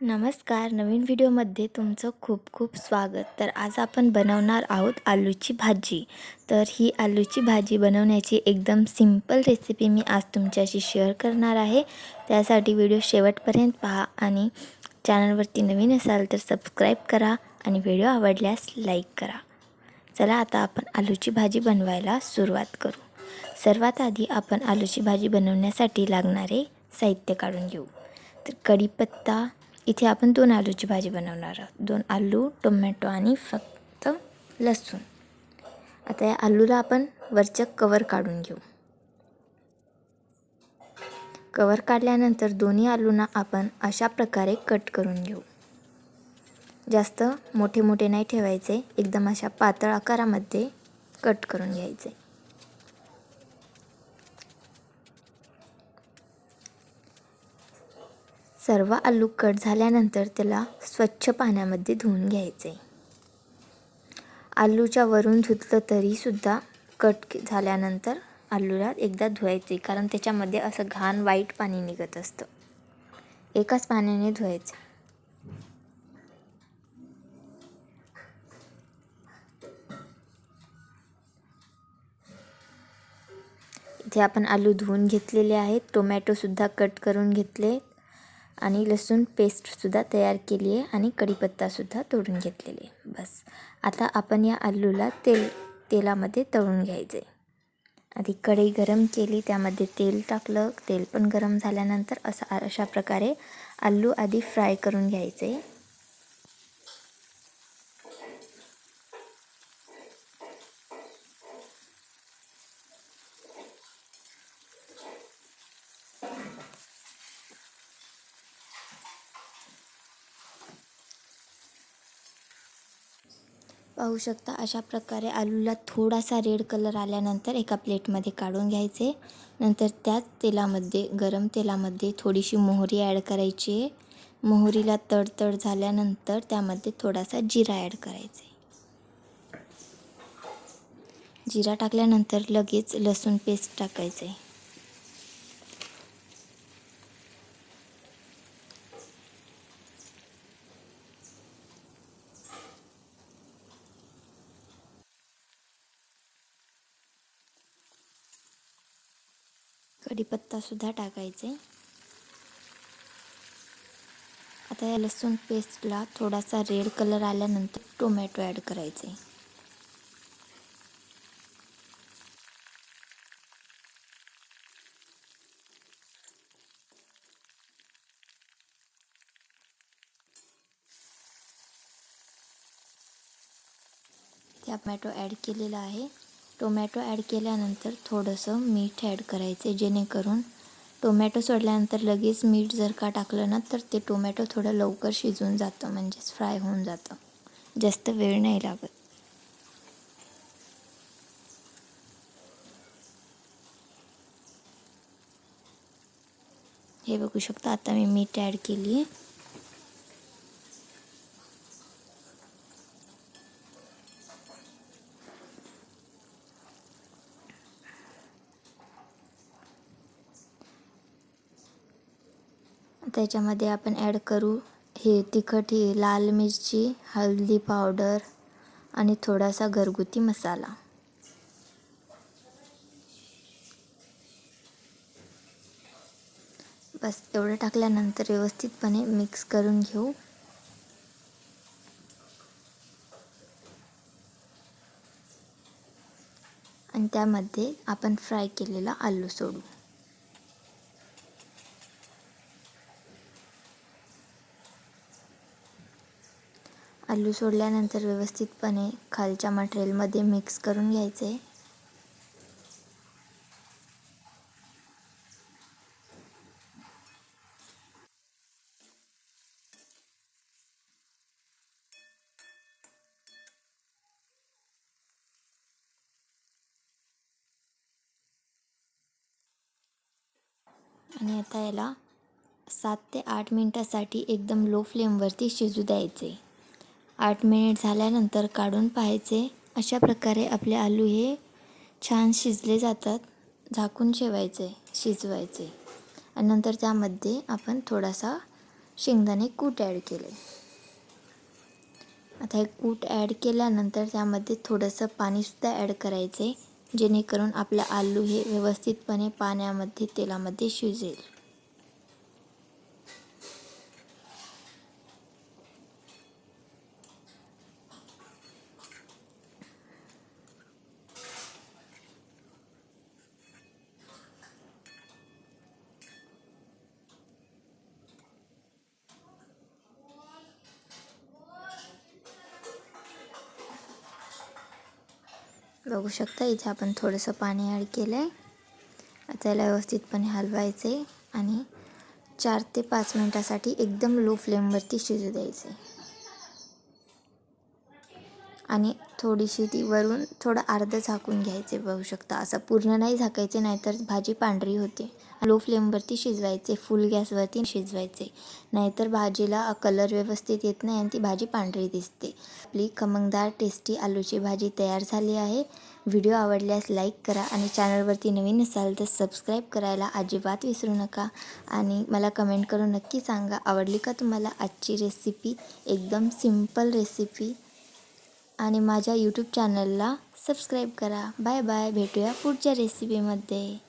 नमस्कार. नवीन व्हिडिओमध्ये तुमचं खूप खूप स्वागत. तर आज आपण बनवणार आहोत आलूची भाजी. तर ही आलूची भाजी बनवण्याची एकदम सिंपल रेसिपी मी आज तुमच्याशी शेअर करणार आहे. त्यासाठी व्हिडिओ शेवटपर्यंत पहा आणि चॅनलवरती नवीन असाल तर सबस्क्राईब करा आणि व्हिडिओ आवडल्यास लाईक करा. चला आता आपण आलूची भाजी बनवायला सुरुवात करू. सर्वात आधी आपण आलूची भाजी बनवण्यासाठी लागणारे साहित्य काढून घेऊ. तर कढीपत्ता इथे आपण दोन आलूची भाजी बनवणार आहोत. दोन आलू टोमॅटो आणि फक्त लसूण. आता या आलूला आपण वरचं कवर काढून घेऊ. कवर काढल्यानंतर दोन्ही आलूना आपण अशा प्रकारे कट करून घेऊ. जास्त मोठे मोठे नाही ठेवायचे एकदम अशा पातळ आकारामध्ये कट करून घ्यायचे. सर्व आलू कट झाल्यानंतर त्याला स्वच्छ पाण्यामध्ये धुवून घ्यायचे. आलूच्या वरून धुतलं तरीसुद्धा कट झाल्यानंतर आलूला एकदा धुवायचे कारण त्याच्यामध्ये असं घाण वाईट पाणी निघत असतं. एकाच पाण्याने धुवायचं. इथे आपण आलू धुवून घेतलेले आहेत. टोमॅटोसुद्धा कट करून घेतले. आणि लसूण पेस्टसुद्धा तयार केली आहे आणि कढीपत्तासुद्धा तोडून घेतलेले बस. आता आपण या आलूला तेल तेलामध्ये तळून घ्यायचे. आधी कढई गरम केली त्यामध्ये तेल टाकलं. तेल पण गरम झाल्यानंतर असं अशा प्रकारे आलू आधी फ्राय करून घ्यायचे. पाहू शकता अशा प्रकारे आलूला थोडासा रेड कलर आल्यानंतर एका प्लेटमध्ये काढून घ्यायचे. नंतर त्याच तेलामध्ये गरम तेलामध्ये थोडीशी मोहरी ॲड करायची आहे. मोहरीला तडतड झाल्यानंतर त्यामध्ये थोडासा जिरा ॲड करायचे जिरा टाकल्यानंतर लगेच लसूण पेस्ट टाकायचे कढीपत्तासुद्धा टाकायचे. आता या लसूण पेस्टला थोडासा रेड कलर आल्यानंतर टोमॅटो ॲड करायचे. टोमॅटो ॲड केलेला आहे. टोमॅटो ॲड केल्यानंतर थोडंसं मीठ ॲड करायचे जेणेकरून टोमॅटो सोडल्यानंतर लगेच मीठ जर का टाकलं ना तर ते टोमॅटो थोडं लवकर शिजून जातं म्हणजेच फ्राय होऊन जातं. जास्त वेळ नाही लागत. हे बघू शकता आता मी मीठ ॲड केली आहे. त्याच्यामध्ये आपण ॲड करू. हे तिखट ही लाल मिरची हळदी पावडर आणि थोडासा घरगुती मसाला. बस एवढं टाकल्यानंतर व्यवस्थितपणे मिक्स करून घेऊ. आणि त्यामध्ये आपण फ्राय केलेला आलू सोडू. आलू सोडल्यानंतर व्यवस्थितपणे खालच्या मटेरियलमध्ये मिक्स करून घ्यायचे. आणि आता याला सात ते आठ मिनटासाठी एकदम लो फ्लेमवरती शिजू द्यायचे. आठ मिनिट झाल्यानंतर काढून पाहायचे. अशा प्रकारे आपले आलू हे छान शिजले जातात. झाकून ठेवायचे शिजवायचे. आणि नंतर त्यामध्ये आपण थोडासा शेंगदाणे कूट ॲड केले. आता हे कूट ॲड केल्यानंतर त्यामध्ये थोडंसं पाणीसुद्धा ॲड करायचे जेणेकरून आपलं आलू हे व्यवस्थितपणे पाण्यामध्ये तेलामध्ये शिजेल. बघू शकता इथे आपण थोडंसं पाणी ॲड केलं आहे आता त्याला व्यवस्थितपणे हलवायचे आणि चार ते पाच मिनटासाठी एकदम लो फ्लेमवरती शिजू द्यायचे आणि थोडीशी ती वरून थोडं अर्धं झाकून घ्यायचे बघू शकता. असं पूर्ण नाही झाकायचे नाहीतर भाजी पांढरी होते. लो फ्लेमवरती शिजवायचे फुल गॅसवरती शिजवायचे. नाहीतर भाजीला कलर व्यवस्थित येत नाही आणि ती भाजी पांढरी दिसते. आपली खमंगदार टेस्टी आलूची भाजी तयार झाली आहे. व्हिडिओ आवडल्यास लाईक करा आणि चॅनलवरती नवीन असाल तर सबस्क्राईब करायला अजिबात विसरू नका. आणि मला कमेंट करून नक्की सांगा आवडली का तुम्हाला आजची रेसिपी? एकदम सिंपल रेसिपी. आणि माझ्या यूट्यूब चॅनलला सबस्क्राईब करा. बाय बाय भेटूया पुढच्या रेसिपीमध्ये